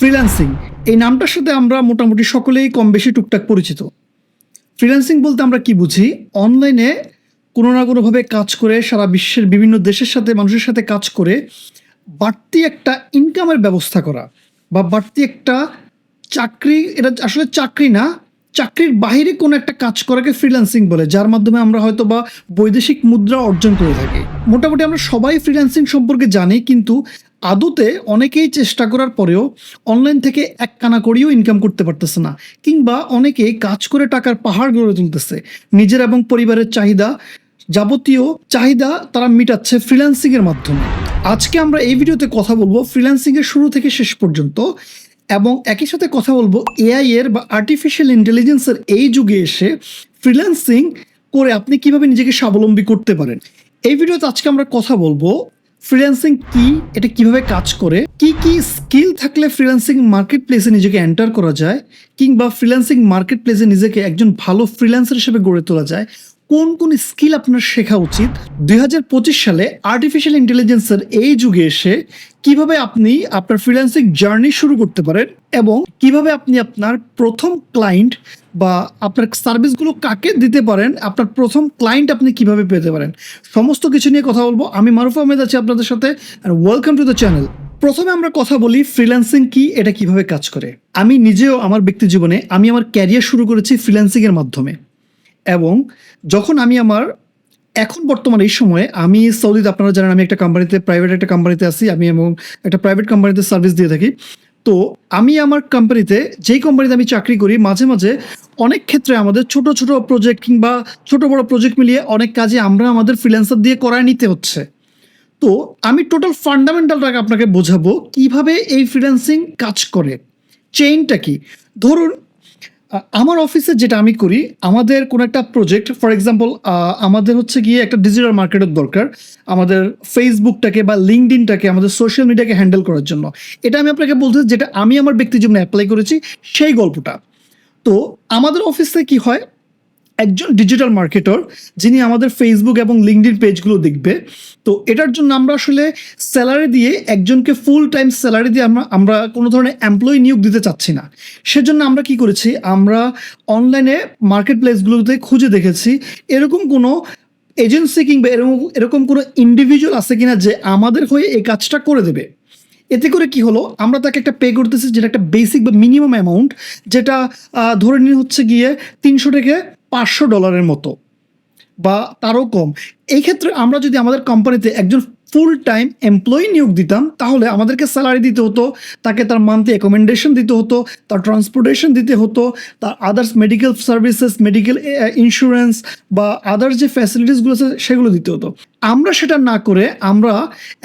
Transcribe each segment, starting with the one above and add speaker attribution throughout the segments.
Speaker 1: Freelancing. এই নামটার সাথে আমরা মোটামুটি সকলেই কম বেশি টুকটাক পরিচিত। ফ্রিল্যান্সিং বলতে আমরা কি বুঝি? অনলাইনে কোনো না কোনোভাবে কাজ করে সারা বিশ্বের বিভিন্ন দেশের সাথে, মানুষের সাথে কাজ করে বাড়তি একটা ইনকামের ব্যবস্থা করা বা বাড়তি একটা চাকরি, এটা আসলে চাকরি না চাকরির বাহিরে কোনো একটা কাজ করাকে ফ্রিল্যান্সিং বলে, যার মাধ্যমে আমরা হয়তো বা বৈদেশিক মুদ্রা অর্জন করে থাকি। মোটামুটি আমরা সবাই ফ্রিল্যান্সিং সম্পর্কে জানি, কিন্তু আদতে অনেকেই চেষ্টা করার পরেও অনলাইন থেকে এক কানা করেও ইনকাম করতে পারতেছে না, কিংবা অনেকেই কাজ করে টাকার পাহাড় গড়ে তুলতেছে। নিজের এবং পরিবারের চাহিদা যাবতীয় চাহিদা তারা মিটাচ্ছে ফ্রিল্যান্সিং এর মাধ্যমে। আজকে আমরা এই ভিডিওতে কথা বলব ফ্রিল্যান্সিং এর শুরু থেকে শেষ পর্যন্ত। এবং একই সাথে কথা বলব এআই এর বা আর্টিফিশিয়াল ইন্টেলিজেন্সের এই যুগে এসে ফ্রিল্যান্সিং করে আপনি কীভাবে নিজেকে স্বাবলম্বী করতে পারেন। এই ভিডিওতে আজকে আমরা কথা বলব ফ্রিল্যান্সিং কি, এটা কীভাবে কাজ করে, কি কি স্কিল থাকলে ফ্রিল্যান্সিং মার্কেট প্লেসে নিজেকে এন্টার করা যায়, কিংবা ফ্রিল্যান্সিং মার্কেট প্লেসে নিজেকে একজন ভালো ফ্রিল্যান্সার হিসেবে গড়ে তোলা যায়, কোন কোন স্কিল আপনার শেখা উচিত। দুই হাজার পঁচিশ সালে আর্টিফিশিয়াল ইন্টেলিজেন্সের এই যুগে এসে কীভাবে আপনি আপনার ফ্রিল্যান্সিং জার্নি শুরু করতে পারেন এবং কীভাবে আপনি আপনার প্রথম ক্লায়েন্ট বা আপনার সার্ভিসগুলো কাকে দিতে পারেন, আপনার প্রথম ক্লায়েন্ট আপনি কীভাবে পেতে পারেন? সমস্ত কিছু নিয়ে কথা বলব। আমি মারুফ আহমেদ আছি আপনাদের সাথে ওয়েলকাম টু দ্য চ্যানেল প্রথমে আমরা কথা বলি ফ্রিল্যান্সিং কি, এটা কীভাবে কাজ করে। আমি নিজেও আমার ব্যক্তি জীবনে আমি আমার ক্যারিয়ার শুরু করেছি ফ্রিল্যান্সিংয়ের মাধ্যমে এবং যখন আমি আমার এখন বর্তমানে এই সময়ে আমি সৌদিতে, আপনারা জানেন আমি একটা কোম্পানিতে প্রাইভেট একটা কোম্পানিতে আছি, আমি এবং একটা প্রাইভেট কোম্পানিতে সার্ভিস দিয়ে থাকি। তো আমি আমার কোম্পানিতে যেই কোম্পানিতে আমি চাকরি করি, মাঝে মাঝে অনেক ক্ষেত্রে আমাদের ছোট ছোট প্রজেক্ট কিংবা ছোট বড় প্রজেক্ট মিলিয়ে অনেক কাজে আমরা আমাদের ফ্রিল্যান্সার দিয়ে করায় নিতে হচ্ছে। তো আমি টোটাল ফান্ডামেন্টালটাকে আপনাকে বোঝাবো, কীভাবে এই ফ্রিল্যান্সিং কাজ করে। চেইনটা কি? ধরুন আমার অফিসে যেটা আমি করি, আমাদের কোনো একটা প্রজেক্ট ফর এক্সাম্পল আমাদের হচ্ছে গিয়ে একটা ডিজিটাল মার্কেটের দরকার, আমাদের ফেসবুকটাকে বা লিঙ্কডিনটাকে আমাদের সোশ্যাল মিডিয়াকে হ্যান্ডেল করার জন্য। এটা আমি আপনাকে বলতে যেটা আমি আমার ব্যক্তি জীবনে অ্যাপ্লাই করেছি, সেই গল্পটা। তো আমাদের অফিসে কি হয় একজন ডিজিটাল মার্কেটর যিনি আমাদের ফেসবুক এবং লিঙ্কডিন পেজগুলো দেখবে। তো এটার জন্য আমরা আসলে স্যালারি দিয়ে একজনকে ফুল টাইম স্যালারি দিয়ে আমরা আমরা কোনো ধরনের এমপ্লয়ি নিয়োগ দিতে চাচ্ছি না। সেজন্য আমরা কি করেছি? আমরা অনলাইনে মার্কেট প্লেসগুলোতে খুঁজে দেখেছি, এরকম কোনো এজেন্সি কিংবা এরকম এরকম কোনো ইন্ডিভিজুয়াল আছে কিনা যে আমাদের হয়ে এই কাজটা করে দেবে। এতে করে কি হলো? আমরা তাকে একটা পে করতেছি, যেটা একটা বেসিক বা মিনিমাম অ্যামাউন্ট যেটা ধরে নিয়ে হচ্ছে গিয়ে তিনশো থেকে পাঁচশো ডলারের মতো বা তারও কম। এই ক্ষেত্রে আমরা যদি আমাদের কোম্পানিতে একজন ফুল টাইম এমপ্লয়ি নিয়োগ দিতাম, তাহলে আমাদেরকে স্যালারি দিতে হতো, তাকে তার মান্থলি অ্যাকোমেন্ডেশন দিতে হতো, তার ট্রান্সপোর্টেশন দিতে হতো, তার others medical services medical insurance বা আদার্স যে ফ্যাসিলিটিসগুলো আছে, সেগুলো দিতে হতো। আমরা সেটা না করে আমরা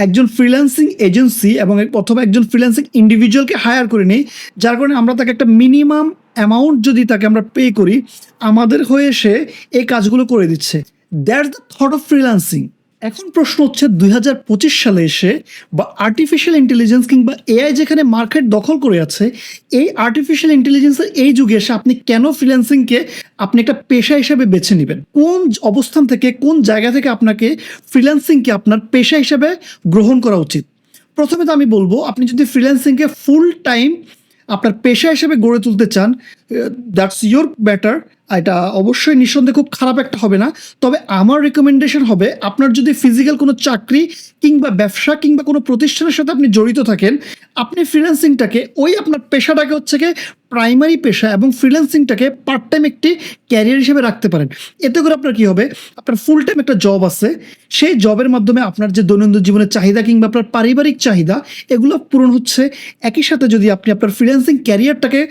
Speaker 1: একজন ফ্রিল্যান্সিং এজেন্সি এবং অথবা একজন ফ্রিল্যান্সিং ইন্ডিভিজুয়ালকে হায়ার করে নিই, যার কারণে আমরা তাকে একটা মিনিমাম অ্যামাউন্ট যদি তাকে আমরা পে করি, আমাদের হয়ে সে এই কাজগুলো করে দিচ্ছে। That's the thought of freelancing এখন প্রশ্ন হচ্ছে, দুই হাজার পঁচিশ সালে এসে বা আর্টিফিশিয়াল ইন্টেলিজেন্স কিংবা এআই যেখানে মার্কেট দখল করে আছে, এই আর্টিফিশিয়াল ইন্টেলিজেন্সের এই যুগে এসে আপনি কেন ফ্রিল্যান্সিংকে আপনি একটা পেশা হিসেবে বেছে নেবেন? কোন অবস্থান থেকে, কোন জায়গা থেকে আপনাকে ফ্রিল্যান্সিংকে আপনার পেশা হিসেবে গ্রহণ করা উচিত? প্রথমে তো আমি বলব, আপনি যদি ফ্রিল্যান্সিংকে ফুল টাইম আপনার পেশা হিসেবে গড়ে তুলতে চান দ্যাটস ইয়োর ব্যাটার এটা অবশ্যই নিঃসন্দেহে খুব খারাপ একটা হবে না। তবে আমার রেকমেন্ডেশন হবে আপনার যদি ফিজিক্যাল কোনো চাকরি কিংবা ব্যবসা কিংবা কোনো প্রতিষ্ঠানের সাথে আপনি জড়িত থাকেন, আপনি ফ্রিল্যান্সিংটাকে ওই আপনার পেশাটাকে হচ্ছে গিয়ে প্রাইমারি পেশা এবং ফ্রিল্যান্সিংটাকে পার্ট টাইম একটি ক্যারিয়ার হিসেবে রাখতে পারেন। এতে করে আপনার কি হবে? আপনার ফুল টাইম একটা জব আছে। সেই জবের মাধ্যমে আপনার যে দৈনন্দিন জীবনের চাহিদা কিংবা আপনার পারিবারিক চাহিদা, এগুলো পূরণ হচ্ছে। একই সাথে যদি আপনি আপনার ফ্রিল্যান্সিং ক্যারিয়ারটাকে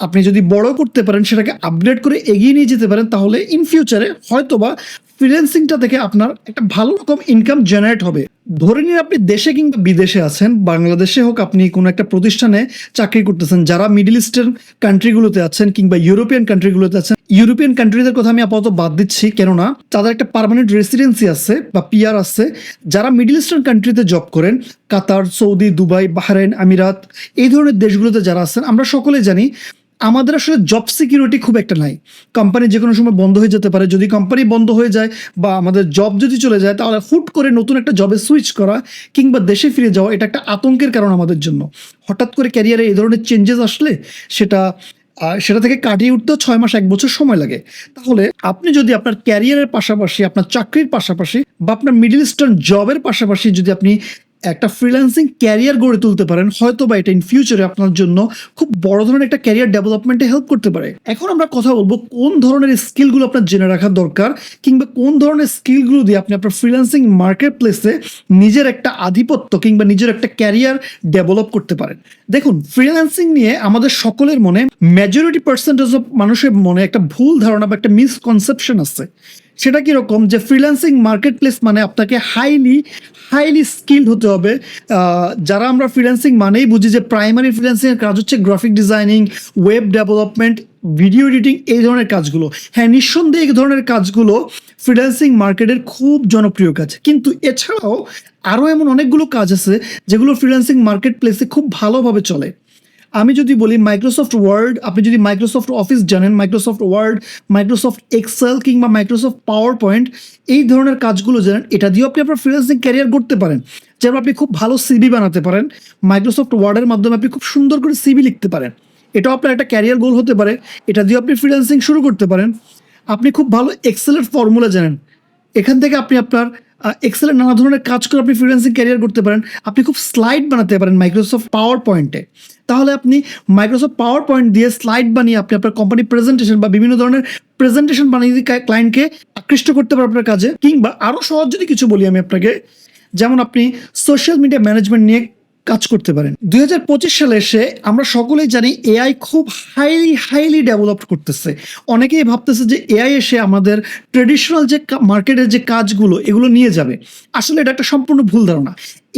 Speaker 1: আপনি যদি বড় করতে পারেন, সেটাকে আপগ্রেড করে এগিয়ে নিয়ে যেতে পারেন, তাহলে ইন ফিউচারে হয়তোবা ফ্রিল্যান্সিংটা থেকে আপনার একটা ভালো রকম ইনকাম জেনারেট হবে। ধরে নিন আপনি দেশে কিংবা বিদেশে আছেন, বাংলাদেশে হোক আপনি কোনো একটা প্রতিষ্ঠানে চাকরি করতেছেন, যারা মিডল ইস্টার্ন কান্ট্রিগুলোতে আছেন কিংবা ইউরোপিয়ান কান্ট্রিগুলোতে আছেন ইউরোপিয়ান কান্ট্রিদের কথা আমি আপাতত বাদ দিচ্ছি, কেননা তাদের একটা পার্মানেন্ট রেসিডেন্সি আছে বা পিয়ার আছে। যারা মিডল ইস্টার্ন কান্ট্রিতে জব করেন, কাতার, সৌদি, দুবাই, বাহরাইন, আমিরাত, এই ধরনের দেশগুলোতে যারা আছেন, আমরা সকলে জানি আমাদের আসলে জব সিকিউরিটি খুব একটা নাই। কোম্পানি যে কোনো সময় বন্ধ হয়ে যেতে পারে। যদি কোম্পানি বন্ধ হয়ে যায় বা আমাদের জব যদি চলে যায়, তাহলে হুট করে নতুন একটা জবে সুইচ করা কিংবা দেশে ফিরে যাওয়া, এটা একটা আতঙ্কের কারণ আমাদের জন্য। হঠাৎ করে ক্যারিয়ারে এই ধরনের চেঞ্জেস আসলে সেটা সেটা থেকে কাটিয়ে উঠতেও ছয় মাস, এক বছর সময় লাগে। তাহলে আপনি যদি আপনার ক্যারিয়ারের পাশাপাশি, আপনার চাকরির পাশাপাশি বা আপনার মিডল ইস্টার্ন জবের পাশাপাশি যদি আপনি একটা ফ্রিল্যান্সিং ক্যারিয়ার গড়ে তুলতে পারেন হয়তো বা এটা ইন ফিউচারে আপনার জন্য খুব বড় ধরনের একটা ক্যারিয়ার ডেভেলপমেন্টে হেল্প করতে পারে। এখন আমরা কথা বলব কোন ধরনের স্কিলগুলো আপনার জেনে রাখা দরকার, কিংবা কোন ধরনের স্কিলগুলো দিয়ে আপনি আপনার ফ্রিল্যান্সিং মার্কেট প্লেসে নিজের একটা আধিপত্য কিংবা নিজের একটা ক্যারিয়ার ডেভেলপ করতে পারেন। দেখুন ফ্রিল্যান্সিং নিয়ে আমাদের সকলের মনে মেজরিটি পার্সেন্টেজ অফ মানুষের মনে একটা ভুল ধারণা বা একটা মিসকনসেপশন আছে। সেটা কীরকম? যে ফ্রিল্যান্সিং মার্কেট প্লেস মানে আপনাকে হাইলি হাইলি স্কিল্ড হতে হবে। যারা আমরা ফ্রিল্যান্সিং মানেই বুঝি যে প্রাইমারি ফ্রিল্যান্সিংয়ের কাজ হচ্ছে graphic designing web development video editing এই ধরনের কাজগুলো। হ্যাঁ নিঃসন্দেহে এই ধরনের কাজগুলো ফ্রিল্যান্সিং মার্কেটের খুব জনপ্রিয় কাজ। কিন্তু এছাড়াও আরও এমন অনেকগুলো কাজ আছে যেগুলো ফ্রিল্যান্সিং মার্কেট প্লেসে খুব ভালোভাবে চলে। আমি যদি বলি মাইক্রোসফট ওয়ার্ড আপনি যদি মাইক্রোসফট অফিস জানেন মাইক্রোসফট ওয়ার্ড মাইক্রোসফট এক্সেল কিংবা মাইক্রোসফট পাওয়ার পয়েন্ট এই ধরনের কাজগুলো জানেন, এটা দিয়েও আপনি আপনার ফ্রিল্যান্সিং ক্যারিয়ার করতে পারেন। যেমন আপনি খুব ভালো সিবি বানাতে পারেন মাইক্রোসফট ওয়ার্ডের মাধ্যমে আপনি খুব সুন্দর করে সিবি লিখতে পারেন। এটাও আপনার একটা ক্যারিয়ার গোল হতে পারে, এটা দিয়েও আপনি ফ্রিল্যান্সিং শুরু করতে পারেন। আপনি খুব ভালো এক্সেলের ফর্মুলা জানেন, এখান থেকে আপনি আপনার এক্সেলের নানা ধরনের কাজ করে আপনি ফ্রিল্যান্সিং ক্যারিয়ার করতে পারেন। আপনি খুব স্লাইড বানাতে পারেন মাইক্রোসফট পাওয়ার পয়েন্টে তাহলে আপনি মাইক্রোসফট পাওয়ার পয়েন্ট দিয়ে স্লাইড বানিয়ে আপনি আপনার কোম্পানি প্রেজেন্টেশন বা বিভিন্ন ধরনের প্রেজেন্টেশন বানিয়ে ক্লায়েন্টকে আকৃষ্ট করতে পারেন আপনার কাজে। কিংবা আরও সহজ যদি কিছু বলি আমি আপনাকে, যেমন আপনি সোশ্যাল মিডিয়া ম্যানেজমেন্ট নিয়ে কাজ করতে পারেন। দুই হাজার পঁচিশ সালে এসে আমরা সকলেই জানি এআই খুব হাইলি হাইলি ডেভেলপ করতেছে। অনেকেই ভাবতেছে যে এআই এসে আমাদের ট্রেডিশনাল যে মার্কেটের যে কাজগুলো, এগুলো নিয়ে যাবে। আসলে এটা একটা সম্পূর্ণ ভুল ধারণা।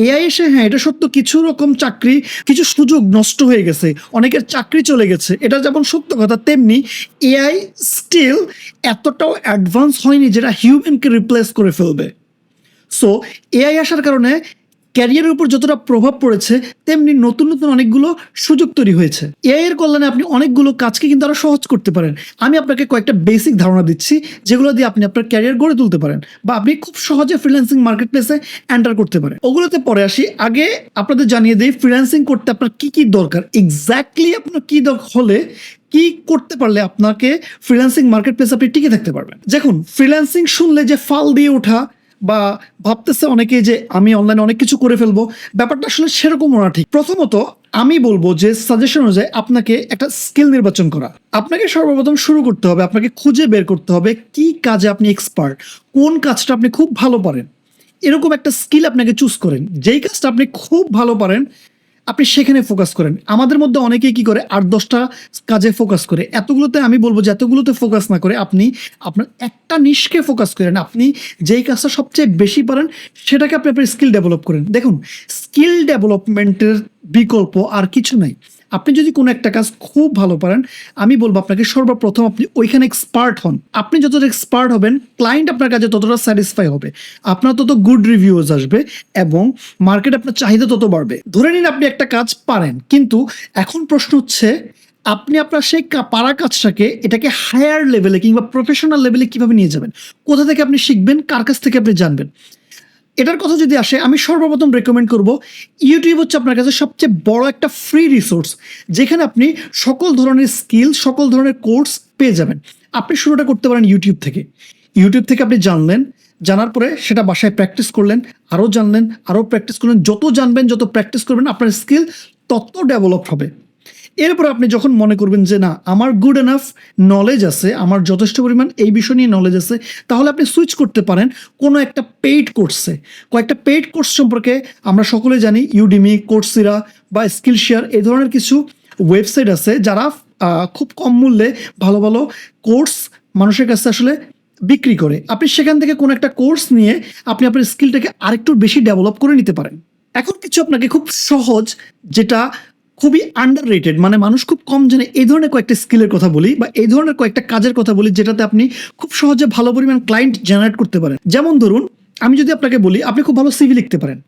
Speaker 1: এআই এসে হ্যাঁ এটা সত্য কিছু রকম চাকরি, কিছু সুযোগ নষ্ট হয়ে গেছে, অনেকের চাকরি চলে গেছে। এটা যেমন সত্য কথা, তেমনি এআই স্টিল এতটাও অ্যাডভান্স হয়নি যেটা হিউম্যানকে রিপ্লেস করে ফেলবে। সো এআই আসার কারণে ক্যারিয়ারের উপর যতটা প্রভাব পড়েছে, তেমনি নতুন নতুন অনেকগুলো সুযোগ তৈরি হয়েছে। এআই এর কল্যাণে আপনি অনেকগুলো কাজকে কিন্তু আরও সহজ করতে পারেন। আমি আপনাকে কয়েকটা বেসিক ধারণা দিচ্ছি, যেগুলো দিয়ে আপনি আপনার ক্যারিয়ার গড়ে তুলতে পারেন বা আপনি খুব সহজে ফ্রিল্যান্সিং মার্কেট প্লেসে এন্টার করতে পারেন। ওগুলোতে পরে আসি। আগে আপনাদের জানিয়ে দিই ফ্রিল্যান্সিং করতে আপনার কি কি দরকার? এক্স্যাক্টলি আপনার কি দরকার হলে কি করতে পারলে আপনাকে ফ্রিল্যান্সিং মার্কেট প্লেসে আপনি টিকে থাকতে পারবেন? দেখুন ফ্রিল্যান্সিং শুনলে যে ফাল দিয়ে ওঠা বা ভাবতেছে অনেকে যে আমি অনলাইনে অনেক কিছু করে ফেলব, ব্যাপারটা আসলে সেরকমও না ঠিক। প্রথমত, আমি বলব যে সাজেশন অনুযায়ী আপনাকে একটা স্কিল নির্বাচন করা। আপনাকে সর্বপ্রথম শুরু করতে হবে, আপনাকে খুঁজে বের করতে হবে কি কাজে আপনি এক্সপার্ট কোন কাজটা আপনি খুব ভালো পারেন। এরকম একটা স্কিল আপনাকে চুজ করেন। যেই কাজটা আপনি খুব ভালো পারেন আপনি সেখানে ফোকাস করেন। আমাদের মধ্যে অনেকেই কি করে? আট, দশটা কাজে ফোকাস করে। এতগুলোতে আমি বলব যে এতগুলোতে ফোকাস না করে আপনি আপনার একটা নিষ্কে ফোকাস করেন। আপনি যেই কাজটা সবচেয়ে বেশি পারেন, সেটাকে আপনি আপনার স্কিল ডেভেলপ করেন। দেখুন স্কিল ডেভেলপমেন্টের বিকল্প আর কিছু নাই। আপনি যদি কোনো একটা কাজ খুব ভালো পারেন, আমি বলব আপনাকে সর্বপ্রথম আপনি ওইখানে এক্সপার্ট হন। আপনি যতটা এক্সপার্ট হবেন ক্লায়েন্ট আপনার কাছে ততটা স্যাটিসফাই হবে। আপনার তত গুড রিভিউজ আসবে এবং মার্কেট আপনার চাহিদা তত বাড়বে। ধরে নিন আপনি একটা কাজ পারেন, কিন্তু এখন প্রশ্ন হচ্ছে, আপনি আপনার সেই পারা কাজটাকে এটাকে হায়ার লেভেলে কিংবা প্রফেশনাল লেভেলে কীভাবে নিয়ে যাবেন? কোথা থেকে আপনি শিখবেন? কার কাছ থেকে আপনি জানবেন? এটার কথা যদি আসে, আমি সর্বপ্রথম রেকমেন্ড করব ইউটিউব হচ্ছে আপনার কাছে সবচেয়ে বড় একটা ফ্রি রিসোর্স যেখানে আপনি সকল ধরনের স্কিল সকল ধরনের কোর্স পেয়ে যাবেন। আপনি শুরুটা করতে পারেন ইউটিউব থেকে। ইউটিউব থেকে আপনি জানলেন, জানার পরে সেটা বাসায় প্র্যাকটিস করলেন, আরও জানলেন, আরও প্র্যাকটিস করলেন, যত জানবেন, যত প্র্যাকটিস করবেন, আপনার স্কিল তত ডেভেলপ হবে। এরপর আপনি যখন মনে করবেন যে, না, আমার গুড এনাফ নলেজ আছে, আমার যথেষ্ট পরিমাণ এই বিষয় নিয়ে নলেজ আছে, তাহলে আপনি সুইচ করতে পারেন কোনো একটা পেইড কোর্সে কয়েকটা পেইড কোর্স সম্পর্কে আমরা সকলে জানি ইউডিমি কোর্সিরা বা স্কিল শেয়ার এই ধরনের কিছু ওয়েবসাইট আছে যারা খুব কম মূল্যে ভালো ভালো কোর্স মানুষের কাছে আসলে বিক্রি করে। আপনি সেখান থেকে কোনো একটা কোর্স নিয়ে আপনি আপনার স্কিলটাকে আরেকটু বেশি ডেভেলপ করে নিতে পারেন। এখন কিছু আপনাকে খুব সহজ যেটা খুবই আন্ডার রেটেড মানে মানুষ খুব কম জানে। এই ধরনের কয়েকটা স্কিলের কথা বলি বা এই ধরনের কয়েকটা কাজের কথা বলি যেটাতে আপনি খুব সহজে ভালো পরিমাণ ক্লায়েন্ট জেনারেট করতে পারেন। যেমন ধরুন, আমি যদি আপনাকে বলি, আপনি খুব ভালো সিভি লিখতে পারেন।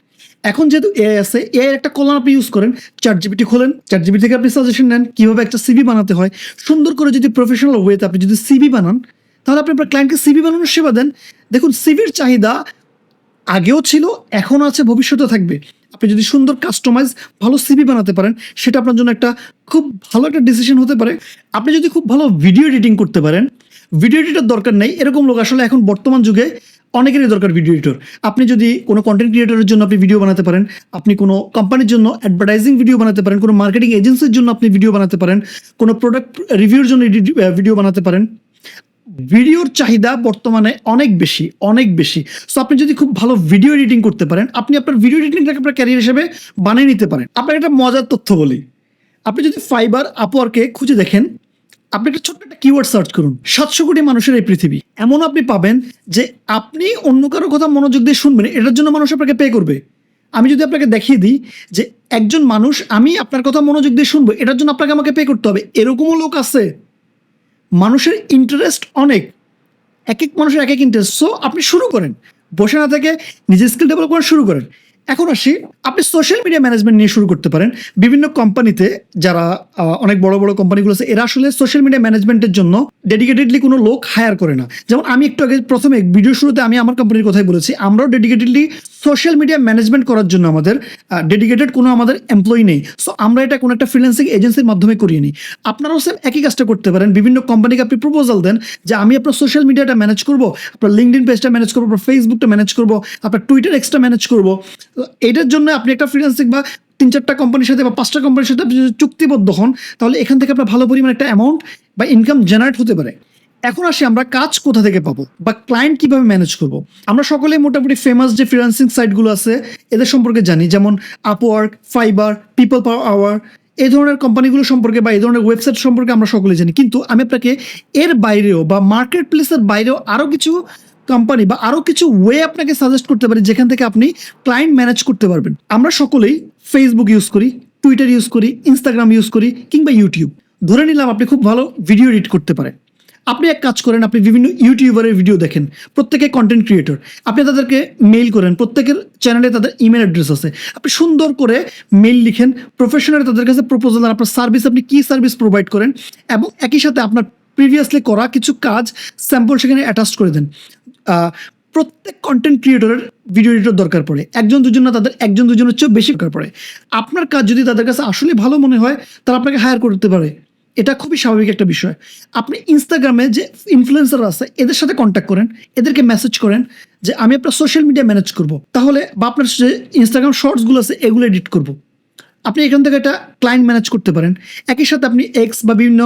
Speaker 1: এখন যেহেতু এআই আছে এআই একটা কলাম আপনি ইউজ করেন চার জিবিটি খোলেন চার জিবি থেকে আপনি সাজেশন নেন, কীভাবে একটা সিবি বানাতে হয়। সুন্দর করে যদি প্রফেশনাল ওয়েতে আপনি যদি সিবি বানান, তাহলে আপনি আপনার ক্লায়েন্টকে সিবি বানানোর সেবা দেন। দেখুন সিভির চাহিদা আগেও ছিল, এখনও আছে ভবিষ্যতে থাকবে। আপনি যদি সুন্দর কাস্টমাইজ ভালো সিবি বানাতে পারেন, সেটা আপনার জন্য একটা খুব ভালো একটা ডিসিশন হতে পারে। আপনি যদি খুব ভালো ভিডিও এডিটিং করতে পারেন ভিডিও এডিটর দরকার নেই। এরকম লোক আসলে এখন বর্তমান যুগে অনেকেরই দরকার ভিডিও এডিটর আপনি যদি কোনো কন্টেন্ট ক্রিয়েটরের জন্য আপনি ভিডিও বানাতে পারেন, আপনি কোনো কোম্পানির জন্য অ্যাডভার্টাইজিং ভিডিও বানাতে পারেন, কোনো মার্কেটিং এজেন্সির জন্য আপনি ভিডিও বানাতে পারেন, কোনো প্রোডাক্ট রিভিউর জন্য ভিডিও বানাতে পারেন ভিডিওর চাহিদা বর্তমানে অনেক বেশি অনেক বেশি। সো আপনি যদি খুব ভালো ভিডিও এডিটিং করতে পারেন, আপনি আপনার ভিডিও এডিটিংটাকে আপনার ক্যারিয়ার হিসেবে বানিয়ে নিতে পারেন। আপনার একটা মজার তথ্য বলি। আপনি যদি ফাইবার আপওয়ার্কে খুঁজে দেখেন, আপনি একটা ছোট্ট একটা কিওয়ার্ড সার্চ করুন। সাতশো কোটি মানুষের এই পৃথিবী। এমন আপনি পাবেন যে আপনি অন্য কারও কথা মনোযোগ দিয়ে শুনবেন, এটার জন্য মানুষ আপনাকে পে করবে। আমি যদি আপনাকে দেখিয়ে দিই যে একজন মানুষ, আমি আপনার কথা মনোযোগ দিয়ে শুনব, এটার জন্য আপনাকে আমাকে পে করতে হবে। এরকমও লোক আছে। মানুষের ইন্টারেস্ট অনেক। এক এক মানুষের এক এক ইন্টারেস্ট সো আপনি শুরু করেন। বসে না থেকে নিজের স্কিল ডেভেলপ করা শুরু করেন। এখন আসি, আপনি সোশ্যাল মিডিয়া ম্যানেজমেন্ট নিয়ে শুরু করতে পারেন। বিভিন্ন কোম্পানিতে যারা অনেক বড় বড় কোম্পানিগুলো আছে, এরা আসলে সোশ্যাল মিডিয়া ম্যানেজমেন্টের জন্য ডেডিকেটেডলি কোনো লোক হায়ার করে না। যেমন আমি একটু আগে প্রথমে ভিডিও শুরুতে আমি আমার কোম্পানির কথাই বলেছি, আমরাও ডেডিকেটেডলি সোশ্যাল মিডিয়া ম্যানেজমেন্ট করার জন্য আমাদের ডেডিকেটেড কোনো আমাদের এমপ্লয়ি নেই। সো আমরা এটা কোনো একটা ফ্রিল্যান্সিং এজেন্সির মাধ্যমে করিয়ে নিই। আপনারাও সেম একই কাজটা করতে পারেন। বিভিন্ন কোম্পানিকে আপনি প্রপোজাল দেন যে, আমি আপনার সোশ্যাল মিডিয়াটা ম্যানেজ করব, আপনার লিঙ্কডিন পেজটা ম্যানেজ করব, আপনার ফেসবুকটা ম্যানেজ করব, আপনার টুইটার এক্সট্রা ম্যানেজ করব। এটার জন্য আপনি একটা ফ্রিল্যান্সিং বা তিন চারটা কোম্পানির সাথে বা পাঁচটা কোম্পানির সাথে আপনি যদি চুক্তিবদ্ধ হন, তাহলে এখান থেকে আপনার ভালো পরিমাণ একটা অ্যামাউন্ট বা ইনকাম জেনারেট হতে পারে। এখন আসি আমরা কাজ কোথা থেকে পাবো বা ক্লায়েন্ট কীভাবে ম্যানেজ করব? আমরা সকলে মোটামুটি ফেমাস যে ফ্রিল্যান্সিং সাইটগুলো আছে, এদের সম্পর্কে জানি, যেমন Upwork Fiverr people per hour এই ধরনের কোম্পানিগুলো সম্পর্কে বা এই ধরনের ওয়েবসাইট সম্পর্কে আমরা সকলে জানি। কিন্তু আমি আপনাকে এর বাইরেও বা মার্কেট প্লেসের বাইরেও আরও কিছু কোম্পানি বা আরও কিছু ওয়ে আপনাকে সাজেস্ট করতে পারি, যেখান থেকে আপনি ক্লায়েন্ট ম্যানেজ করতে পারবেন। আমরা সকলেই ফেসবুক ইউজ করি টুইটার ইউজ করি ইনস্টাগ্রাম ইউজ করি, কিংবা ইউটিউব ধরে নিলাম আপনি খুব ভালো ভিডিও এডিট করতে পারেন। আপনি এক কাজ করেন, আপনি বিভিন্ন ইউটিউবারের ভিডিও দেখেন, প্রত্যেকে কন্টেন্ট ক্রিয়েটর আপনি তাদেরকে মেইল করেন, প্রত্যেকের চ্যানেলে তাদের ইমেল অ্যাড্রেস আছে। আপনি সুন্দর করে মেইল লিখেন প্রফেশনাল তাদের কাছে প্রপোজাল আপনার সার্ভিস আপনি কী সার্ভিস প্রোভাইড করেন এবং একই সাথে আপনার প্রিভিয়াসলি করা কিছু কাজ স্যাম্পল সেখানে অ্যাটাচ করে দেন। প্রত্যেক কন্টেন্ট ক্রিয়েটরের ভিডিও এডিটর দরকার পড়ে। একজন, দুজন না, তাদের একজন, দুজনের চেয়েও বেশি দরকার পড়ে। আপনার কাজ যদি তাদের কাছে আসলে ভালো মনে হয়, তারা আপনাকে হায়ার করতে পারে। এটা খুবই স্বাভাবিক একটা বিষয়। আপনি ইনস্টাগ্রামে যে ইনফ্লুয়েন্সার আছে, এদের সাথে কন্ট্যাক্ট করেন, এদেরকে মেসেজ করেন যে, আমি আপনার সোশ্যাল মিডিয়া ম্যানেজ করব। তাহলে বা আপনার যে ইনস্টাগ্রাম শর্টসগুলো আছে, এগুলো এডিট করব। আপনি এখান থেকে একটা ক্লায়েন্ট ম্যানেজ করতে পারেন। একই সাথে আপনি এক্স বা বিভিন্ন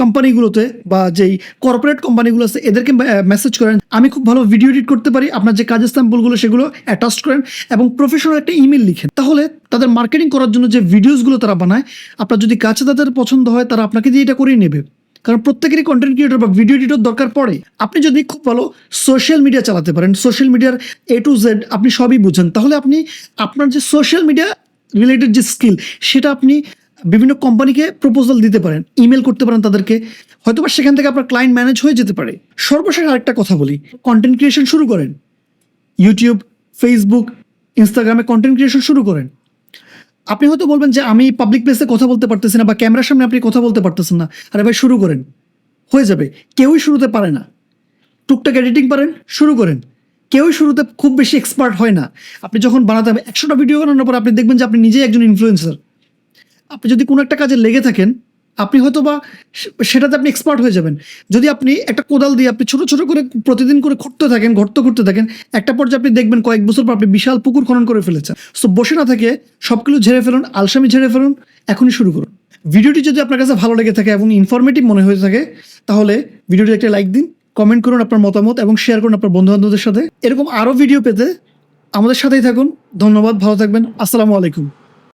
Speaker 1: কোম্পানিগুলোতে বা যেই কর্পোরেট কোম্পানিগুলো আছে, এদেরকে মেসেজ করেন। আমি খুব ভালো ভিডিও এডিট করতে পারি। আপনার যে কাজের স্যাম্পলগুলো সেগুলো অ্যাটাচ করেন এবং প্রফেশনাল একটা ইমেল লিখেন। তাহলে তাদের মার্কেটিং করার জন্য যে ভিডিওসগুলো তারা বানায়, আপনার যদি কাছে তাদের পছন্দ হয়, তারা আপনাকে দিয়ে এটা করিয়ে নেবে। কারণ প্রত্যেকেরই কন্টেন্ট ক্রিয়েটর বা ভিডিও এডিটর দরকার পড়ে। আপনি যদি খুব ভালো সোশ্যাল মিডিয়া চালাতে পারেন সোশ্যাল মিডিয়ার এ টু জেড আপনি সবই বুঝেন, তাহলে আপনি আপনার যে সোশ্যাল মিডিয়া রিলেটেড যে স্কিল সেটা আপনি বিভিন্ন কোম্পানিকে প্রপোজাল দিতে পারেন ইমেল করতে পারেন তাদেরকে হয়তো বা সেখান থেকে আপনার ক্লায়েন্ট ম্যানেজ হয়ে যেতে পারে। সর্বশেষ আরেকটা কথা বলি কন্টেন্ট ক্রিয়েশন শুরু করেন। ইউটিউব ফেসবুক ইনস্টাগ্রামে কন্টেন্ট ক্রিয়েশন শুরু করেন। আপনি হয়তো বলবেন যে আমি পাবলিক প্লেসে কথা বলতে পারতেছি না বা ক্যামেরার সামনে আপনি কথা বলতে পারতেছেন না। আরে ভাই, শুরু করেন। হয়ে যাবে। কেউই শুরুতে পারে না। টুকটাক এডিটিং পারেন, শুরু করেন। কেউই শুরুতে খুব বেশি এক্সপার্ট হয় না। আপনি যখন বানাতে হবে, একশোটা ভিডিও বানানোর পর আপনি দেখবেন যে আপনি নিজেই একজন ইনফ্লুয়েন্সার আপনি যদি কোনো একটা কাজে লেগে থাকেন আপনি হয়তো বা সেটাতে আপনি এক্সপার্ট হয়ে যাবেন। যদি আপনি একটা কোদাল দিয়ে আপনি ছোট ছোট করে প্রতিদিন করে খুঁড়তে থাকেন গর্ত করতে থাকেন, একটা পর্যায়ে আপনি দেখবেন কয়েক বছর পর আপনি বিশাল পুকুর খনন করে ফেলেছেন। সো বসে না থেকে সবগুলো ঝেড়ে ফেলুন, আলসামি ঝেড়ে ফেলুন, এখনই শুরু করুন। ভিডিওটি যদি আপনার কাছে ভালো লেগে থাকে এবং ইনফরমেটিভ মনে হয়ে থাকে, তাহলে ভিডিওটি একটা লাইক দিন কমেন্ট করুন আপনার মতামত এবং শেয়ার করুন আপনার বন্ধু বান্ধবদের সাথে। এরকম আরও ভিডিও পেতে আমাদের সাথেই থাকুন। ধন্যবাদ, ভালো থাকবেন। আসসালামু আলাইকুম।